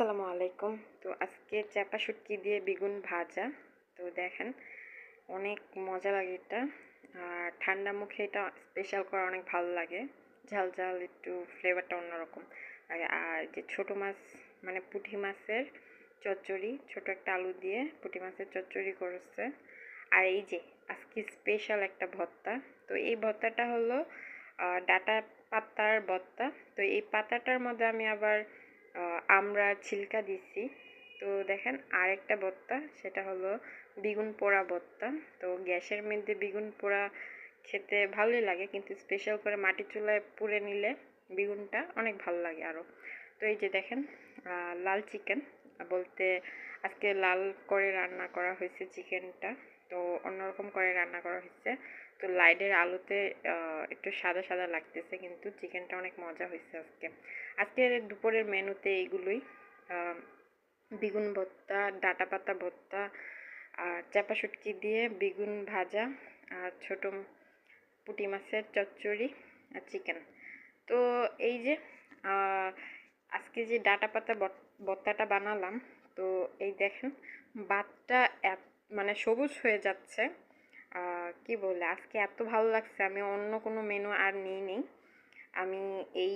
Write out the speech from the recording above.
আসসালামু আলাইকুম। তো আজকে চাপা শুটকি দিয়ে বেগুন ভাজা। তো দেখেন, অনেক মজা লাগে এটা। আর ঠান্ডা মুখে এটা স্পেশাল করা অনেক ভালো লাগে। ঝাল ঝাল, একটু ফ্লেভারটা অন্যরকম। লাগে আর যে ছোট মাছ মানে পুঁটি মাছের চচ্চড়ি, ছোট একটা আলু দিয়ে পুঁটি মাছের চচ্চড়ি করেছে। আর এই যে, আজকে স্পেশাল একটা ভর্তা। তো এই ভর্তাটা হলো ডাটা পাতার ভর্তা। তো এই পাতাটার মধ্যে আমি আবার আমরা ছিলকা দিছি তো দেখেন আরেকটা বত্তা, সেটা হলো বেগুন পোড়া বত্তা। তো গ্যাসের মধ্যে বেগুন পোড়া খেতে ভালোই লাগে, কিন্তু স্পেশাল করে মাটি চুলায় পুড়ে নিলে বেগুনটা অনেক ভালো লাগে আরও তো এই যে দেখেন লাল চিকেন বলতে আজকে লাল করে রান্না করা হয়েছে চিকেনটা। তো অন্যরকম করে রান্না করা হয়েছে। তো লাইটের আলোতে একটু সাদা সাদা লাগতেছে, কিন্তু চিকেনটা অনেক মজা হয়েছে আজকে। আজকে দুপুরের মেনুতে এইগুলোই। বেগুন ভর্তা, ডাঁটা পাতা ভর্তা, আর চাপা শুটকি দিয়ে বেগুন ভাজা, আর ছোট পুঁটি মাছের চচ্চড়ি, আর চিকেন। তো এই যে আজকে যে ডাঁটা পাতা ভর- ভর্তাটা বানালাম তো এই দেখেন এত মানে সবুজ হয়ে যাচ্ছে। কি বলে, আজকে এত ভালো লাগছে, আমি অন্য কোনো মেনু আর নিই নেই আমি এই